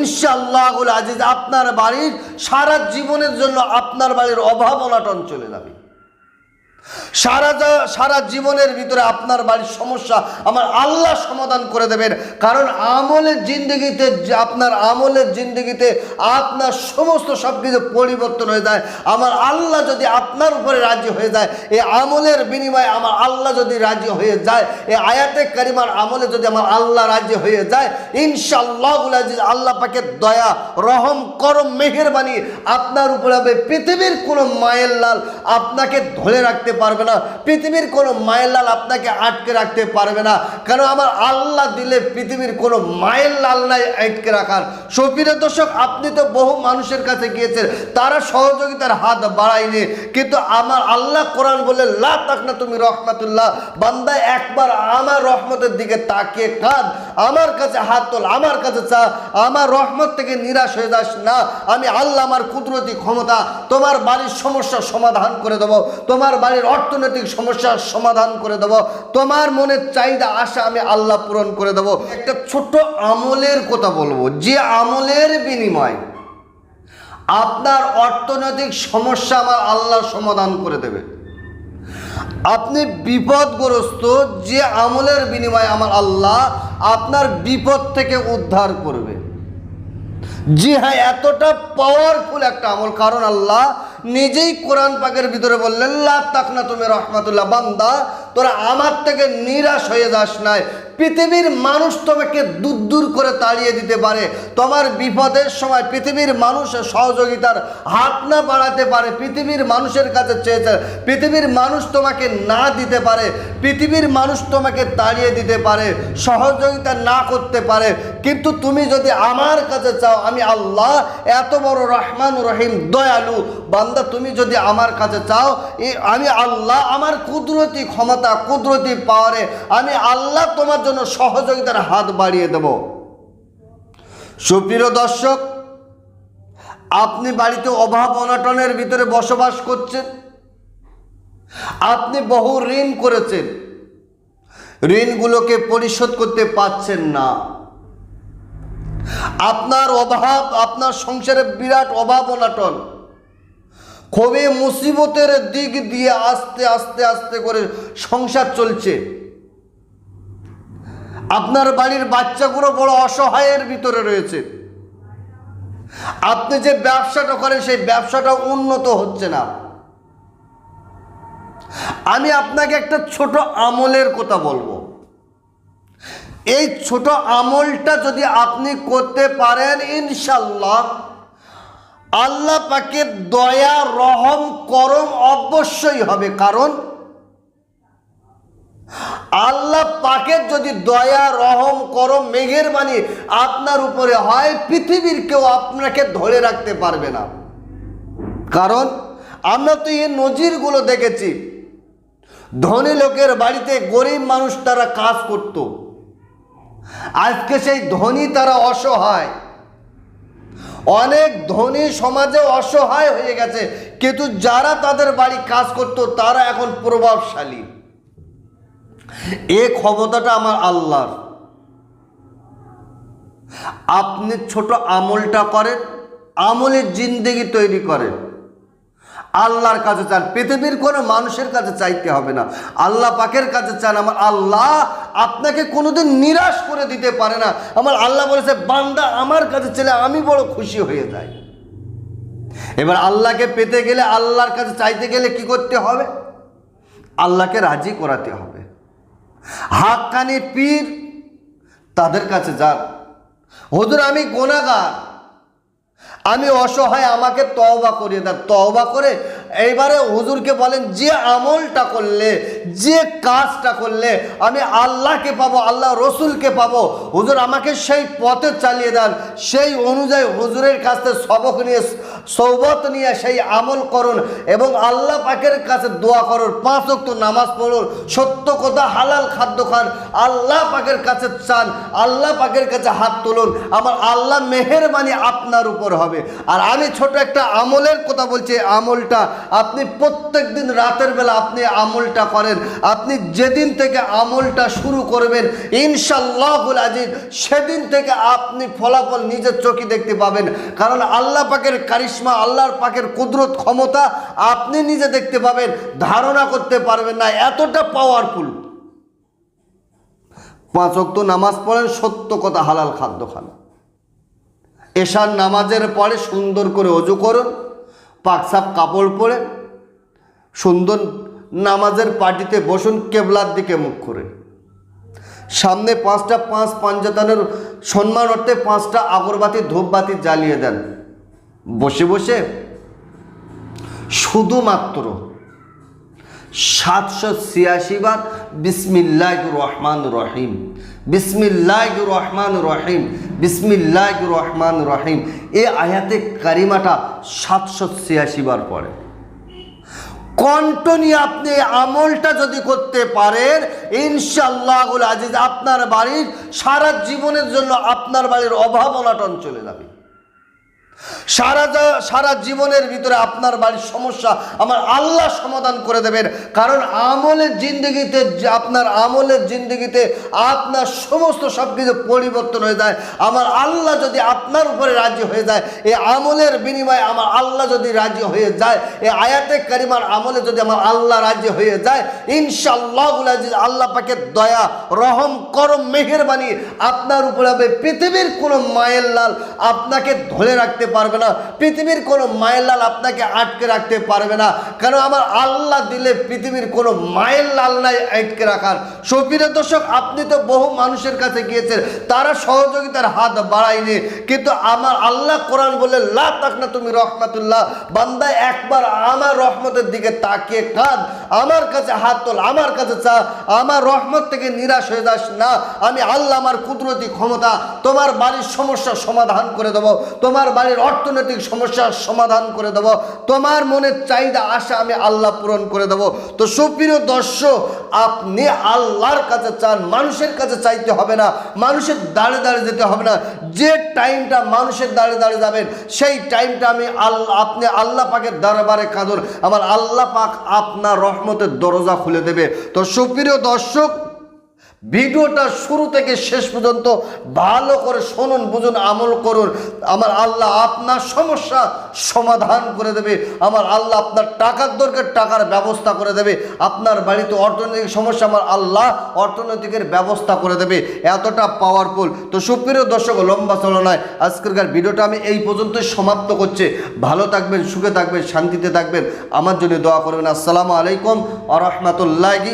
ইনশাআল্লাহুল আজিজ আপনার বাড়ির সারা জীবনের জন্য আপনার বাড়ির অভাব অনাটন চলে যাবে। সারা সারা জীবনের ভিতরে আপনার বাড়ির সমস্যা আমার আল্লাহ সমাধান করে দেবেন। কারণ আমলের জিন্দগিতে আপনার আমলের জিন্দগিতে আপনার সমস্ত সব কিছু পরিবর্তন হয়ে যায়। আমার আল্লাহ যদি আপনার উপরে রাজি হয়ে যায় এই আমলের বিনিময়ে আমার আল্লাহ যদি রাজি হয়ে যায় এই আয়াতে কারিমার আমলে যদি আমার আল্লাহ রাজি হয়ে যায় ইনশাআল্লাহ আল্লাহ পাকে দয়া, রহম, করম, মেহেরবানি আপনার উপরে হবে। পৃথিবীর কোনো মায়ের লাল আপনাকে ধরে রাখতে পারবে না, পৃথিবীর কোনো মায়ের লাল আপনাকে আটকে রাখতে পারবে না। কেন আমার আল্লাহ দিলে পৃথিবীর কোনো মায়ের লাল নাই আটকে রাখার। সফিরের দর্শক, আপনি তো বহু মানুষের কাছে গিয়েছেন, তারা সহযোগিতার হাত বাড়ায়নি। কিন্তু আমার আল্লাহ কোরআন বলে, লা তাক না তুমি রহমাতুল্লাহ। বান্দা একবার আমার রহমতের দিকে তাকিয়ে কাঁদ, আমার কাছে হাত তোল, আমার কাছে চা, আমার রহমত থেকে নিরাশ হয়ে যাস না। আমি আল্লাহ আমার কুদরতি ক্ষমতা, তোমার বাড়ির সমস্যার সমাধান করে দেবো, তোমার বাড়ির অর্থনৈতিক সমস্যার সমাধান করে দেবো। তোমার মনের চাহিদা, আশা আমি আল্লাহ পূরণ করে দেবো। একটা ছোট্ট আমলের কথা বলব। যে আমলের বিনিময় আপনার অর্থনৈতিক সমস্যা আমার আল্লাহ সমাধান করে দেবে। আপনি বিপদগ্রস্ত যে আমলের বিনিময়ে আমার আল্লাহ আপনার বিপদ থেকে উদ্ধার করবে। জি হ্যাঁ এতটা পাওয়ারফুল একটা আমল। কারণ আল্লাহ নিজেই কোরআন পাকের ভিতরে বললেন লাভ তাক না তুমি রহমাতুল্লাহ, বান্দা, তোরা আমার থেকে নিরাশ হয়ে যাস নাই। পৃথিবীর মানুষ তোমাকে দূর দূর করে তাড়িয়ে দিতে পারে। তোমার বিপদের সময় পৃথিবীর মানুষের সহযোগিতার হাত না বাড়াতে পারে। পৃথিবীর মানুষের কাছে চেয়েছে। পৃথিবীর মানুষ তোমাকে না দিতে পারে। পৃথিবীর মানুষ তোমাকে তাড়িয়ে দিতে পারে। সহযোগিতা না করতে পারে। কিন্তু তুমি যদি আমার কাছে চাও, আমি আল্লাহ, এত বড় রহমান রহিম, দয়ালু, বান্দা, তুমি যদি আমার কাছে চাও আমি আল্লাহ, আমার কুদরতি ক্ষমতা, কুদরতি পাওয়ারে আমি আল্লাহ তোমার জন্য সহযোগিতার হাত বাড়িয়ে দেব। সুপ্রিয় দর্শক, আপনি বাড়িতে অভাব অনাটনের ভিতরে বসবাস করছেন। আপনি বহু ঋণ করেছেন। ঋণগুলোকে পরিশোধ করতে পারছেন না। আপনার অভাব, আপনার সংসারে বিরাট অভাব অনাটন। খুবই মুসিবতের দিক দিয়ে আস্তে আস্তে আস্তে করে সংসার চলছে। আপনার বাড়ির বাচ্চাগুলো বড় অসহায়ের ভিতরে রয়েছে। আপনি যে ব্যবসাটা করেন, সেই ব্যবসাটা উন্নত হচ্ছে না। আমি আপনাকে একটা ছোট আমলের কথা বলব। এই ছোট আমলটা যদি আপনি করতে পারেন ইনশাল্লাহ আল্লাহ পাকে দয়া, রহম, করম অবশ্যই হবে। কারণ আল্লাহ পাকের যদি দয়া, রহম, করম মেঘের বাণী আপনার উপরে হয়, পৃথিবীর কেউ আপনাকে ধরে রাখতে পারবে না। কারণ আমরা তো এই নজিরগুলো দেখেছি। ধনী লোকের বাড়িতে গরিব মানুষ তারা কাজ করত। আজকে সেই ধনী তারা অসহায়। অনেক ধনী সমাজে অসহায় হয়ে গেছে। কিন্তু যারা তাদের বাড়ি কাজ করত, তারা এখন প্রভাবশালী। এ ক্ষমতাটা আমার আল্লাহর। আপনি ছোট আমলটা করেন, আমলের জিন্দেগি তৈরি করেন। আল্লাহর কাছে চান, পৃথিবীর কোনো মানুষের কাছে চাইতে হবে না। আল্লাহ পাকের কাছে চান, আমার আল্লাহ আপনাকে কোনোদিন নিরাশ করে দিতে পারে না। আমার আল্লাহ বলেছে, বান্দা আমার কাছে ছেলে আমি বড় খুশি হয়ে যাই। এবার আল্লাহকে পেতে গেলে, আল্লাহর কাছে চাইতে গেলে কি করতে হবে? আল্লাহকে রাজি করাতে হবে। হাক্কানি পীর তাদের কাছে যান। হুজুর, আমি গোনাগার আমি অসহায়, আমাকে তওবা করিয়ে দেন। তওবা করে এইবারে হুজুরকে বলেন, যে আমলটা করলে যে কাজটা করলে আমি আল্লাহকে পাবো, আল্লাহ রসুলকে পাবো, হুজুর আমাকে সেই পথে চালিয়ে দেন, সেই অনুযায়ী হুজুরের কাছ সবক নিয়ে, সৌবত নিয়ে সেই আমল করুন এবং আল্লাহ পাকের কাছে দোয়া করুন, পাঁচ অক্ত নামাজ পড়ুন, সত্য কথা হালাল খাদ্য খান, আল্লাহ পাকের কাছে চান, আল্লাহ পাকের কাছে হাত তুলুন, আমার আল্লাহ মেহেরবানি আপনার উপর হবে। আর আমি ছোট একটা আমলের কথা বলছি আমলটা আপনি প্রত্যেক দিন রাতের বেলা আপনি আমলটা করেন আপনি যেদিন থেকে আমলটা শুরু করবেন ইনশাল্লাহুল আজিজ, সেদিন থেকে আপনি ফলাফল নিজের চোখে দেখতে পাবেন। কারণ আল্লাহ পাকের কারিশ্মা, আল্লাহর পাকের কুদরত ক্ষমতা আপনি নিজে দেখতে পাবেন, ধারণা করতে পারবেন না, এতটা পাওয়ারফুল পাঁচ অক্ত নামাজ পড়েন, সত্য কথা হালাল খাদ্য খান। এশার নামাজের পরে সুন্দর করে অজু করুন পাকসাপ কাপড় পরে সুন্দর নামাজের পার্টিতে বসুন, কেবলার দিকে মুখ করে। সামনে পাঁচটা পাঁচ পাঞ্জাতানের সম্মান অর্থে পাঁচটা আগরবাতি, ধূপবাতি জ্বালিয়ে দেন। বসে বসে শুধুমাত্র সাতশো ছিয়াশি বার বিসমিল্লাহ রহমান রহিম বিসমিল্লাহ রহমান রহিম বিসমিল্লাহ রহমান রহিম। এ আয়াতে কারিমাটা সাতশো ছিয়াশি বার পড়ে। নিয়ে আপনি আমলটা যদি করতে পারেন ইনশাল্লাহ আজিজ আপনার বাড়ির সারা জীবনের জন্য আপনার বাড়ির অভাব অনাটন চলে যাবে। সারা সারা জীবনের ভিতরে আপনার বাড়ির সমস্যা আমার আল্লাহ সমাধান করে দেবেন। কারণ আমলের জিন্দগিতে আপনার আমলের জিন্দগিতে আপনার সমস্ত সব কিছু পরিবর্তন হয়ে যায়। আমার আল্লাহ যদি আপনার উপরে রাজি হয়ে যায় এই আমলের বিনিময়ে আমার আল্লাহ যদি রাজি হয়ে যায় এই আয়াতে কারিমার আমলে যদি আমার আল্লাহ রাজি হয়ে যায় ইনশাআল্লাহ আজিজ আল্লাহ পাকে দয়া, রহম, করম, মেহেরবানি আপনার উপরে হবে। পৃথিবীর কোনো মায়ের লাল আপনাকে ধরে রাখতে পারবে না, পৃথিবীর কোনো মায়ের লাল আপনাকে আটকে রাখতে পারবে না। কেন আমার আল্লাহ দিলে পৃথিবীর কোনো মায়ের লাল নাই আটকে রাখার। সফিরের দর্শক, আপনি তো বহু মানুষের কাছে গিয়েছেন, তারা সহযোগিতার হাত বাড়ায়নি। কিন্তু আমার আল্লাহ কোরআন বলে, লা তাক না তুমি রহমাতুল্লাহ বান্দা একবার আমার রহমতের দিকে তাকিয়ে কাঁদ। আমার কাছে হাত তোল, আমার কাছে চা, আমার রহমত থেকে নিরাশ হয়ে যাস না। আমি আল্লাহ আমার কুদরতি ক্ষমতা, তোমার বাড়ির সমস্যার সমাধান করে দেবো, তোমার বাড়ির অর্থনৈতিক সমস্যার সমাধান করে দেবো, তোমার মনের চাহিদা, আশা আমি আল্লাহ পূরণ করে দেবো। তো সুপ্রিয় দর্শক, আপনি আল্লাহর কাছে চান, মানুষের কাছে চাইতে হবে না, মানুষের দাঁড়ে দাঁড়ে যেতে হবে না। যে টাইমটা মানুষের দাঁড়ে দাঁড়ে যাবেন, সেই টাইমটা আমি আল্লাহ, আপনি আল্লাহ পাকের দরবারে কাঁদুন। আমার আল্লাহ পাক আপনার রহমতের দরজা খুলে দেবে। তো সুপ্রিয় দর্শক ভিডিওটা শুরু থেকে শেষ পর্যন্ত ভালো করে শুনুন, বুঝুন, আমল করুন। আমার আল্লাহ আপনার সমস্যা সমাধান করে দেবে। আমার আল্লাহ আপনার টাকার দরকার, টাকার ব্যবস্থা করে দেবে। আপনার বাড়িতে অর্থনৈতিক সমস্যা, আমার আল্লাহ অর্থনৈতিকের ব্যবস্থা করে দেবে। এতটা পাওয়ারফুল তো সুপ্রিয় দর্শক, লম্বা চলনায় আজকেরকার ভিডিওটা আমি এই পর্যন্তই সমাপ্ত করছি। ভালো থাকবেন, সুখে থাকবেন, শান্তিতে থাকবেন। আমার জন্য দোয়া করবেন। আসসালামু আলাইকুম আ রহমতুল্লাহি